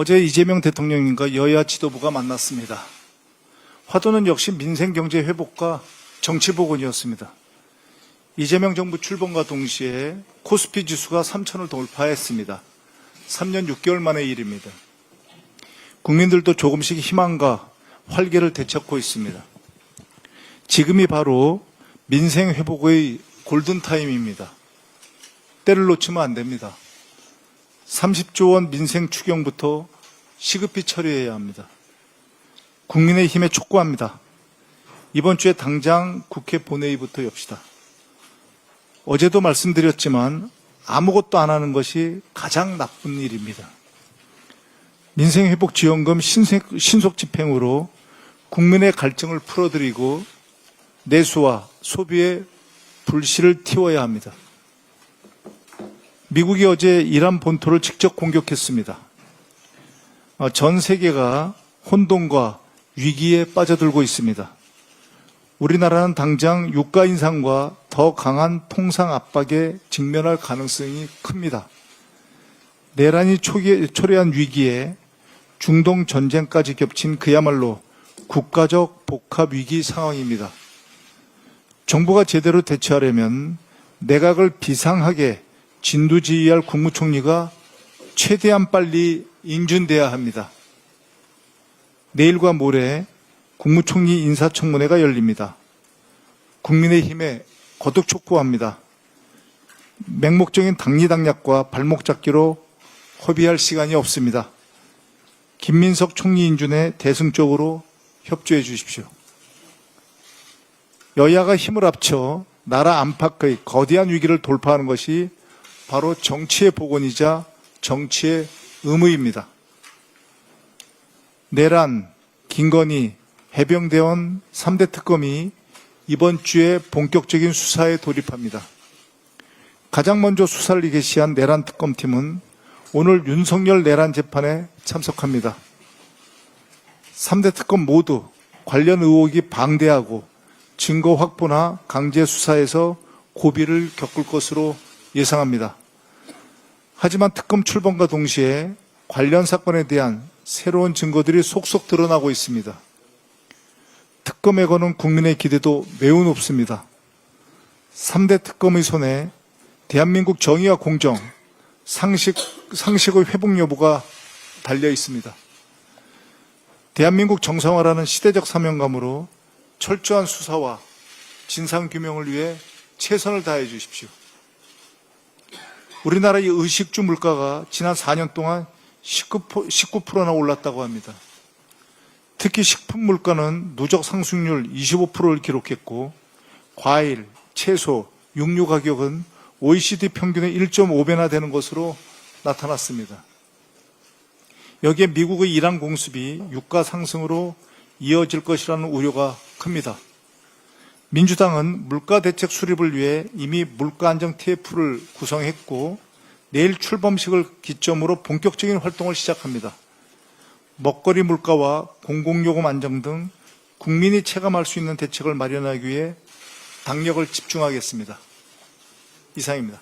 어제 이재명 대통령님과 여야 지도부가 만났습니다. 화두는 역시 민생 경제 회복과 정치 복원이었습니다. 이재명 정부 출범과 동시에 코스피 지수가 3천을 돌파했습니다. 3년 6개월 만의 일입니다. 국민들도 조금씩 희망과 활기를 되찾고 있습니다. 지금이 바로 민생 회복의 골든타임입니다. 때를 놓치면 안 됩니다. 30조 원 민생 추경부터 시급히 처리해야 합니다. 국민의힘에 촉구합니다. 이번 주에 당장 국회 본회의부터 엽시다. 어제도 말씀드렸지만 아무것도 안 하는 것이 가장 나쁜 일입니다. 민생회복지원금 신속, 집행으로 국민의 갈증을 풀어드리고 내수와 소비의 불씨를 틔워야 합니다. 미국이 어제 이란 본토를 직접 공격했습니다. 어, 전 세계가 혼돈과 위기에 빠져들고 있습니다. 우리나라는 당장 유가 인상과 더 강한 통상 압박에 직면할 가능성이 큽니다. 내란이 초기, 초래한 위기에 중동 전쟁까지 겹친 그야말로 국가적 복합 위기 상황입니다. 정부가 제대로 대처하려면 내각을 비상하게 진두지휘할 국무총리가 최대한 빨리 인준돼야 합니다. 내일과 모레 국무총리 인사청문회가 열립니다. 국민의힘에 거듭 촉구합니다. 맹목적인 당리당략과 발목 잡기로 허비할 시간이 없습니다. 김민석 총리 인준에 대승적으로 협조해 주십시오. 여야가 힘을 합쳐 나라 안팎의 거대한 위기를 돌파하는 것이 바로 정치의 복원이자 정치의 의무입니다. 내란, 김건희, 해병대원 3대 특검이 이번 주에 본격적인 수사에 돌입합니다. 가장 먼저 수사를 개시한 내란 특검팀은 오늘 윤석열 내란 재판에 참석합니다. 3대 특검 모두 관련 의혹이 방대하고 증거 확보나 강제 수사에서 고비를 겪을 것으로 예상합니다. 하지만 특검 출범과 동시에 관련 사건에 대한 새로운 증거들이 속속 드러나고 있습니다. 특검에 거는 국민의 기대도 매우 높습니다. 3대 특검의 손에 대한민국 정의와 공정, 상식, 상식의 회복 여부가 달려 있습니다. 대한민국 정상화라는 시대적 사명감으로 철저한 수사와 진상규명을 위해 최선을 다해 주십시오. 우리나라의 의식주 물가가 지난 4년 동안 19%, 19%나 올랐다고 합니다. 특히 식품 물가는 누적 상승률 25%를 기록했고 과일, 채소, 육류 가격은 OECD 평균의 1.5배나 되는 것으로 나타났습니다. 여기에 미국의 이란 공습이 유가 상승으로 이어질 것이라는 우려가 큽니다. 민주당은 물가 대책 수립을 위해 이미 물가 안정 TF를 구성했고 내일 출범식을 기점으로 본격적인 활동을 시작합니다. 먹거리 물가와 공공요금 안정 등 국민이 체감할 수 있는 대책을 마련하기 위해 당력을 집중하겠습니다. 이상입니다.